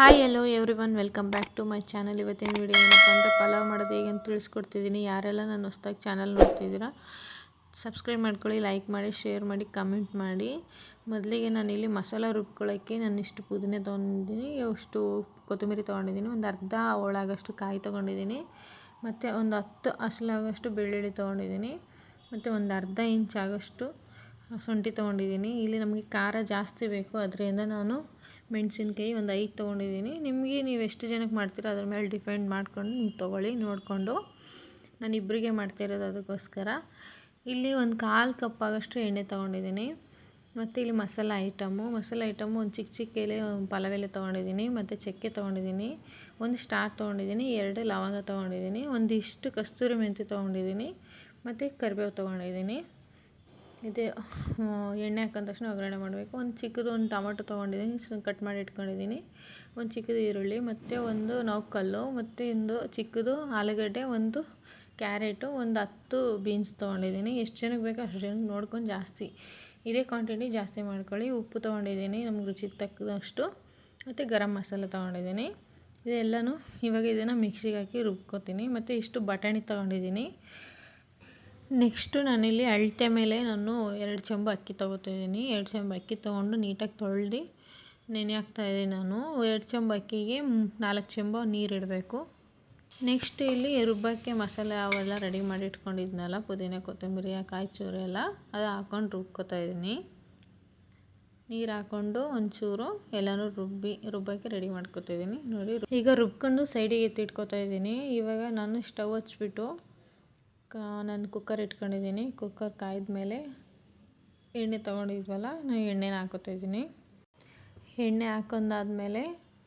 Hi hello everyone welcome back to my channel ಇವತ್ತಿನ video ಏನಪ್ಪ ಅಂದರೆ ಪಲಾವ್ ಮಾಡೋದು ಹೇಗೆ ತಿಳಿಸ್ಕೊಡ್ತಿದ್ದೀನಿ. ಯಾರೆಲ್ಲ ನಾನು ಹೊಸ್ದಾಗಿ ಚಾನಲ್ ನೋಡ್ತಿದ್ದೀರಾ ಸಬ್ಸ್ಕ್ರೈಬ್ ಮಾಡ್ಕೊಳ್ಳಿ ಲೈಕ್ ಮಾಡಿ ಶೇರ್ ಮಾಡಿ ಕಮೆಂಟ್ ಮಾಡಿ. ಮೊದಲಿಗೆ ನಾನಿಲ್ಲಿ ಮಸಾಲ ರುಬ್ಕೊಳ್ಳೋಕ್ಕೆ ನಾನು ಇಷ್ಟು ಪುದೀನೆ ತೊಗೊಂಡಿದ್ದೀನಿ. ಅಷ್ಟು ಕೊತ್ತಂಬರಿ ತೊಗೊಂಡಿದ್ದೀನಿ. ಒಂದು ಅರ್ಧ ಒಳಗಷ್ಟು ಕಾಯಿ ತೊಗೊಂಡಿದ್ದೀನಿ. ಮತ್ತು ಒಂದು ಹತ್ತು ಹಸಲಾಗಷ್ಟು ಬೆಳ್ಳುಳ್ಳಿ ತೊಗೊಂಡಿದ್ದೀನಿ. ಮತ್ತು ಒಂದು ಅರ್ಧ ಇಂಚ್ ಆಗೋಷ್ಟು ಶುಂಠಿ ತೊಗೊಂಡಿದ್ದೀನಿ. ಇಲ್ಲಿ ನಮಗೆ ಖಾರ ಜಾಸ್ತಿ ಬೇಕು. ಅದರಿಂದ ನಾನು ಮೆಣಸಿನ್ಕಾಯಿ ಒಂದು ಐದು ತೊಗೊಂಡಿದ್ದೀನಿ. ನಿಮಗೆ ನೀವು ಎಷ್ಟು ಜನಕ್ಕೆ ಮಾಡ್ತೀರೋ ಅದ್ರ ಮೇಲೆ ಡಿಪೆಂಡ್ ಮಾಡ್ಕೊಂಡು ನೀವು ತೊಗೊಳ್ಳಿ, ನೋಡಿಕೊಂಡು. ನಾನು ಇಬ್ಬರಿಗೆ ಮಾಡ್ತಿರೋದು ಅದಕ್ಕೋಸ್ಕರ. ಇಲ್ಲಿ ಒಂದು ಕಾಲು ಕಪ್ ಆಗೋಷ್ಟು ಎಣ್ಣೆ ತೊಗೊಂಡಿದ್ದೀನಿ. ಮತ್ತು ಇಲ್ಲಿ ಮಸಾಲ ಐಟಮು ಮಸಾಲ ಐಟಮು ಒಂದು ಚಿಕ್ಕ ಚಿಕ್ಕ ಎಲೆ, ಒಂದು ಪಲವೆಲೆ ತೊಗೊಂಡಿದ್ದೀನಿ, ಮತ್ತು ಚಕ್ಕೆ ತೊಗೊಂಡಿದ್ದೀನಿ, ಒಂದು ಸ್ಟಾರ್ ತೊಗೊಂಡಿದ್ದೀನಿ, ಎರಡು ಲವಂಗ ತೊಗೊಂಡಿದ್ದೀನಿ, ಒಂದಿಷ್ಟು ಕಸ್ತೂರಿ ಮೆಂತ್ಯ ತೊಗೊಂಡಿದ್ದೀನಿ, ಮತ್ತು ಕರಿಬೇವು ತೊಗೊಂಡಿದ್ದೀನಿ. ಇದು ಎಣ್ಣೆ ಹಾಕಿದ ತಕ್ಷಣ ಒಗ್ಗರಣೆ ಮಾಡಬೇಕು. ಒಂದು ಚಿಕ್ಕದು ಒಂದು ಟೊಮೊಟೊ ತೊಗೊಂಡಿದ್ದೀನಿ ಕಟ್ ಮಾಡಿ ಇಟ್ಕೊಂಡಿದ್ದೀನಿ ಒಂದು ಚಿಕ್ಕದು ಈರುಳ್ಳಿ, ಮತ್ತು ಒಂದು ನೌಕಲ್ಲು ಮತ್ತು ಒಂದು ಚಿಕ್ಕದು ಆಲೂಗಡ್ಡೆ, ಒಂದು ಕ್ಯಾರೆಟು, ಒಂದು ಹತ್ತು ಬೀನ್ಸ್ ತೊಗೊಂಡಿದ್ದೀನಿ ಎಷ್ಟು ಜನಕ್ಕೆ ಬೇಕೋ ಅಷ್ಟು ಜನಕ್ಕೆ ನೋಡ್ಕೊಂಡು ಜಾಸ್ತಿ. ಇದೇ ಕ್ವಾಂಟಿಟಿ ಜಾಸ್ತಿ ಮಾಡ್ಕೊಳ್ಳಿ. ಉಪ್ಪು ತೊಗೊಂಡಿದ್ದೀನಿ ನಮ್ಗೆ ರುಚಿಗೆ ತಕ್ಕದಷ್ಟು. ಮತ್ತು ಗರಂ ಮಸಾಲೆ ತೊಗೊಂಡಿದ್ದೀನಿ ಇದೆಲ್ಲನೂ ಇವಾಗ ಇದನ್ನು ಮಿಕ್ಸಿಗೆ ಹಾಕಿ ರುಬ್ಕೋತೀನಿ. ಮತ್ತು ಇಷ್ಟು ಬಟಾಣಿ ತೊಗೊಂಡಿದ್ದೀನಿ ನೆಕ್ಸ್ಟು ನಾನಿಲ್ಲಿ ಅಳತೆ ಮೇಲೆ ನಾನು ಎರಡು ಚೆಂಬು ಅಕ್ಕಿ ತೊಗೋತಿದ್ದೀನಿ. ಎರಡು ಚೆಂಬು ಅಕ್ಕಿ ತೊಗೊಂಡು ನೀಟಾಗಿ ತೊಳೆದು ನೆನೆ ಹಾಕ್ತಾಯಿದ್ದೀನಿ ನಾನು. ಎರಡು ಚೆಂಬು ಅಕ್ಕಿಗೆ ನಾಲ್ಕು ಚೆಂಬು ನೀರು ಇಡಬೇಕು. ನೆಕ್ಸ್ಟ್ ಇಲ್ಲಿ ರುಬ್ಬಕ್ಕೆ ಮಸಾಲೆ ಅವೆಲ್ಲ ರೆಡಿ ಮಾಡಿ ಇಟ್ಕೊಂಡಿದ್ನಲ್ಲ, ಪುದೀನ, ಕೊತ್ತಂಬರಿ ಕಾಯಿ ಚೂರು ಎಲ್ಲ, ಅದು ಹಾಕ್ಕೊಂಡು ರುಬ್ಕೋತಾ ಇದ್ದೀನಿ. ನೀರು ಹಾಕ್ಕೊಂಡು ಒಂಚೂರು ಎಲ್ಲನೂ ರುಬ್ಬಿ, ರುಬ್ಬಕ್ಕೆ ರೆಡಿ ಮಾಡ್ಕೊತಿದ್ದೀನಿ ನೋಡಿ ಈಗ ರುಬ್ಕೊಂಡು ಸೈಡಿಗೆ ಎತ್ತಿಟ್ಕೊತಾ ಇದ್ದೀನಿ. ಇವಾಗ ನಾನು ಸ್ಟವ್ ಹಚ್ಬಿಟ್ಟು ನಾನು ಕುಕ್ಕರ್ ಇಟ್ಕೊಂಡಿದ್ದೀನಿ ಕುಕ್ಕರ್ ಕಾಯ್ದ ಮೇಲೆ ಎಣ್ಣೆ ತೊಗೊಂಡಿದ್ವಲ್ಲ ನಾನು ಎಣ್ಣೆನ ಹಾಕೋತಿದ್ದೀನಿ ಎಣ್ಣೆ ಹಾಕೊಂಡಾದ್ಮೇಲೆ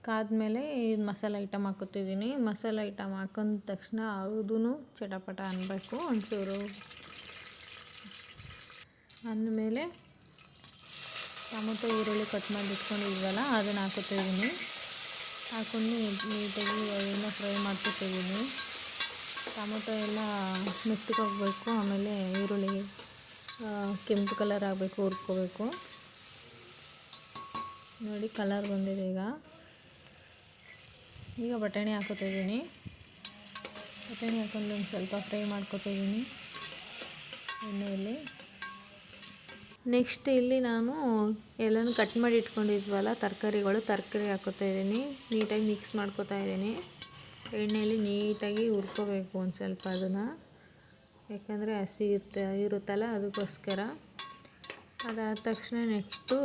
ಕಾದ್ಮೇಲೆ ಈ ಮಸಾಲೆ ಐಟಮ್ ಹಾಕೋತಿದ್ದೀನಿ. ಮಸಾಲೆ ಐಟಮ್ ಹಾಕೊಂಡ ತಕ್ಷಣ ಅದೂ ಚಟಪಟ ಅನ್ನಬೇಕು ಒಂಚೂರು. ಅಂದಮೇಲೆ ಟೊಮೊಟೊ, ಈರುಳ್ಳಿ ಕಟ್ ಮಾಡಿ ಇಟ್ಕೊಂಡಿದ್ವಲ್ಲ, ಅದನ್ನು ಹಾಕೋತಿದ್ದೀನಿ ಹಾಕೊಂಡು ನೀಟಾಗಿ ಅದನ್ನು ಫ್ರೈ ಮಾಡ್ಕೊತಿದ್ದೀನಿ ಟೊಮೊಟೊ ಎಲ್ಲ ಮೆತ್ತಗಾಗಬೇಕು ಆಮೇಲೆ ಈರುಳ್ಳಿ ಕೆಂಪು ಕಲರ್ ಆಗಬೇಕು, ಹುರ್ಕೋಬೇಕು. ನೋಡಿ ಕಲರ್ ಬಂದಿದೆ ಈಗ. ಈಗ ಬಟಾಣಿ ಹಾಕೋತಿದ್ದೀನಿ ಬಟಾಣಿ ಹಾಕೊಂಡು ಒಂದು ಸ್ವಲ್ಪ ಫ್ರೈ ಮಾಡ್ಕೊತಿದ್ದೀನಿ ಎಣ್ಣೆಯಲ್ಲಿ. ನೆಕ್ಸ್ಟ್ ಇಲ್ಲಿ ನಾನು ಎಲ್ಲನೂ ಕಟ್ ಮಾಡಿ ಇಟ್ಕೊಂಡಿದ್ವಲ್ಲ, ತರಕಾರಿಗಳು ತರಕಾರಿ ಹಾಕೋತಾ ಇದ್ದೀನಿ. ನೀಟಾಗಿ ಮಿಕ್ಸ್ ಮಾಡ್ಕೋತಾ ಇದ್ದೀನಿ. ಎಣ್ಣೆಯಲ್ಲಿ ನೀಟಾಗಿ ಹುರ್ಕೋಬೇಕು ಒಂದು ಸ್ವಲ್ಪ ಅದನ್ನು. ಯಾಕಂದರೆ ಹಸಿ ಇರುತ್ತೆ ಇರುತ್ತಲ್ಲ ಅದಕ್ಕೋಸ್ಕರ. ಅದಾದ ತಕ್ಷಣ ನೆಕ್ಸ್ಟು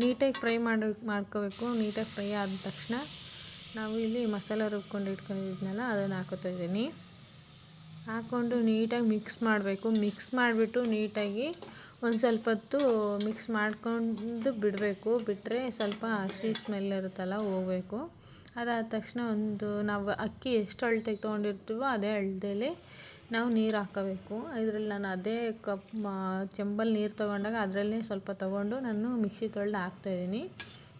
ನೀಟಾಗಿ ಫ್ರೈ ಮಾಡಿ, ಮಾಡ್ಕೋಬೇಕು. ನೀಟಾಗಿ ಫ್ರೈ ಆದ ತಕ್ಷಣ ನಾವು ಇಲ್ಲಿ ಮಸಾಲ ರುಬ್ಕೊಂಡು ಇಟ್ಕೊಂಡಿದ್ನಲ್ಲ, ಅದನ್ನು ಹಾಕೋತಾ ಇದ್ದೀನಿ. ಹಾಕ್ಕೊಂಡು ನೀಟಾಗಿ ಮಿಕ್ಸ್ ಮಾಡಬೇಕು. ಮಿಕ್ಸ್ ಮಾಡಿಬಿಟ್ಟು ನೀಟಾಗಿ ಒಂದು ಸ್ವಲ್ಪ ಹೊತ್ತು ಮಿಕ್ಸ್ ಮಾಡ್ಕೊಂಡು ಬಿಡಬೇಕು. ಬಿಟ್ಟರೆ ಸ್ವಲ್ಪ ಹಸಿ ಸ್ಮೆಲ್ ಇರುತ್ತಲ್ಲ, ಹೋಗಬೇಕು. ಅದಾದ ತಕ್ಷಣ ಒಂದು ನಾವು ಅಕ್ಕಿ ಎಷ್ಟು ಅಳತೆಗೆ ತೊಗೊಂಡಿರ್ತೀವೋ ಅದೇ ಅಳತೆಲಿ ನಾವು ನೀರು ಹಾಕೋಬೇಕು. ಇದ್ರಲ್ಲಿ ನಾನು ಅದೇ ಕಪ್ ಚೆಂಬಲ್ಲಿ ನೀರು ತೊಗೊಂಡಾಗ ಅದರಲ್ಲೇ ಸ್ವಲ್ಪ ತೊಗೊಂಡು ನಾನು ಮಿಕ್ಸಿ ತೊಳೆದು ಹಾಕ್ತಾಯಿದ್ದೀನಿ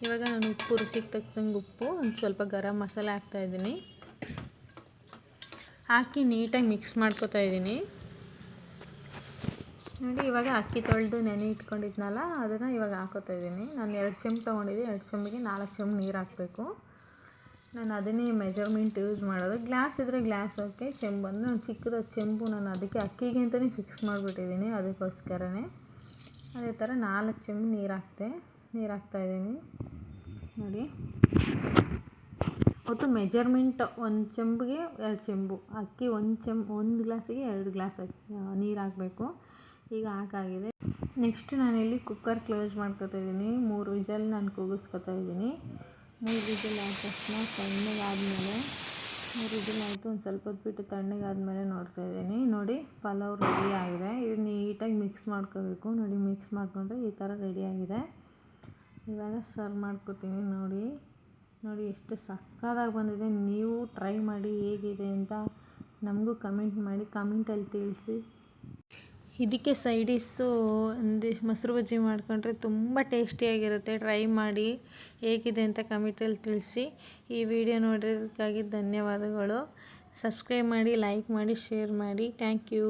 ಇವಾಗ ನಾನು ಉಪ್ಪು ರುಚಿಗೆ ತಕ್ಕಂಗೆ ಉಪ್ಪು, ಒಂದು ಸ್ವಲ್ಪ ಗರಂ ಮಸಾಲೆ ಹಾಕ್ತಾಯಿದ್ದೀನಿ ಹಾಕಿ ನೀಟಾಗಿ ಮಿಕ್ಸ್ ಮಾಡ್ಕೋತಾ ಇದ್ದೀನಿ. ನೋಡಿ, ಇವಾಗ ಅಕ್ಕಿ ತೊಳೆದು ನೆನೆ ಇಟ್ಕೊಂಡಿದ್ನಲ್ಲ, ಅದನ್ನು ಇವಾಗ ಹಾಕೋತಾ ಇದ್ದೀನಿ. ನಾನು ಎರಡು ಚೆಂಬು ತೊಗೊಂಡಿದ್ದೀನಿ ಎರಡು ಚೆಂಬಿಗೆ ನಾಲ್ಕು ಚೆಂಬು ನೀರು ಹಾಕಬೇಕು. ನಾನು ಅದನ್ನೇ ಮೆಜರ್ಮೆಂಟ್ ಯೂಸ್ ಮಾಡೋದು. ಗ್ಲಾಸ್ ಇದ್ದರೆ ಗ್ಲಾಸ್ ಓಕೆ ಚೆಂಬು ಅಂದರೆ ನಾನು ಚಿಕ್ಕದ ಚೆಂಬು ನಾನು ಅದಕ್ಕೆ ಅಕ್ಕಿಗೆ ಅಂತಲೇ ಫಿಕ್ಸ್ ಮಾಡಿಬಿಟ್ಟಿದ್ದೀನಿ ಅದಕ್ಕೋಸ್ಕರನೇ. ಅದೇ ಥರ ನಾಲ್ಕು ಚೆಂಬು ನೀರು ಹಾಕ್ತೆ, ನೀರು ಹಾಕ್ತಾಯಿದ್ದೀನಿ ನೋಡಿ. ಒಟ್ಟು ಮೆಜರ್ಮೆಂಟ್ ಒಂದು ಚೆಂಬಿಗೆ ಎರಡು ಚೆಂಬು, ಅಕ್ಕಿ ಒಂದು ಚೆಂಬು ಒಂದು ಗ್ಲಾಸಿಗೆ ಎರಡು ಗ್ಲಾಸ್ ನೀರು ಹಾಕಬೇಕು. ಈಗ ಹಾಕಾಗಿದೆ. ನೆಕ್ಸ್ಟ್ ನಾನಿಲ್ಲಿ ಕುಕ್ಕರ್ ಕ್ಲೋಸ್ ಮಾಡ್ಕೊತಾ ಇದ್ದೀನಿ. ಮೂರು ವಿಜಲ್ ನಾನು ಕೂಗಿಸ್ಕೊತಾ ಇದ್ದೀನಿ. ಮೂರು ವಿಸಿಲ್ ಆದ ತಕ್ಷಣ ತಣ್ಣಗಾದಮೇಲೆ ಮೂರು ವಿಸಿಲ್ ಆಯಿತು, ಒಂದು ಸ್ವಲ್ಪ ಹೊತ್ತು ಬಿಟ್ಟು ತಣ್ಣಗಾದಮೇಲೆ ನೋಡ್ತಾ ಇದ್ದೀನಿ. ನೋಡಿ, ಪಲಾವ್ ರೆಡಿ ಆಗಿದೆ. ಇದು ನೀಟಾಗಿ ಮಿಕ್ಸ್ ಮಾಡ್ಕೋಬೇಕು. ನೋಡಿ ಮಿಕ್ಸ್ ಮಾಡಿಕೊಂಡ್ರೆ ಈ ಥರ ರೆಡಿಯಾಗಿದೆ ಇವಾಗ ಸರ್ವ್ ಮಾಡ್ಕೊತೀನಿ ನೋಡಿ. ನೋಡಿ, ಎಷ್ಟು ಸಕ್ಕತ್ತಾಗಿ ಬಂದಿದೆ. ನೀವು ಟ್ರೈ ಮಾಡಿ ಹೇಗಿದೆ ಅಂತ ನಮಗೂ ಕಮೆಂಟ್ ಮಾಡಿ ಕಮೆಂಟಲ್ಲಿ ತಿಳಿಸಿ. ಇದಕ್ಕೆ ಸೈಡಿಸ್ಸು ಒಂದು ಮೊಸರು ಬಜ್ಜಿ ಮಾಡಿಕೊಂಡ್ರೆ ತುಂಬ ಟೇಸ್ಟಿಯಾಗಿರುತ್ತೆ ಟ್ರೈ ಮಾಡಿ ಹೇಗಿದೆ ಅಂತ ಕಮೆಂಟಲ್ಲಿ ತಿಳಿಸಿ. ಈ ವಿಡಿಯೋ ನೋಡಿರೋದಕ್ಕಾಗಿ ಧನ್ಯವಾದಗಳು. ಸಬ್ಸ್ಕ್ರೈಬ್ ಮಾಡಿ ಲೈಕ್ ಮಾಡಿ ಶೇರ್ ಮಾಡಿ. Thank you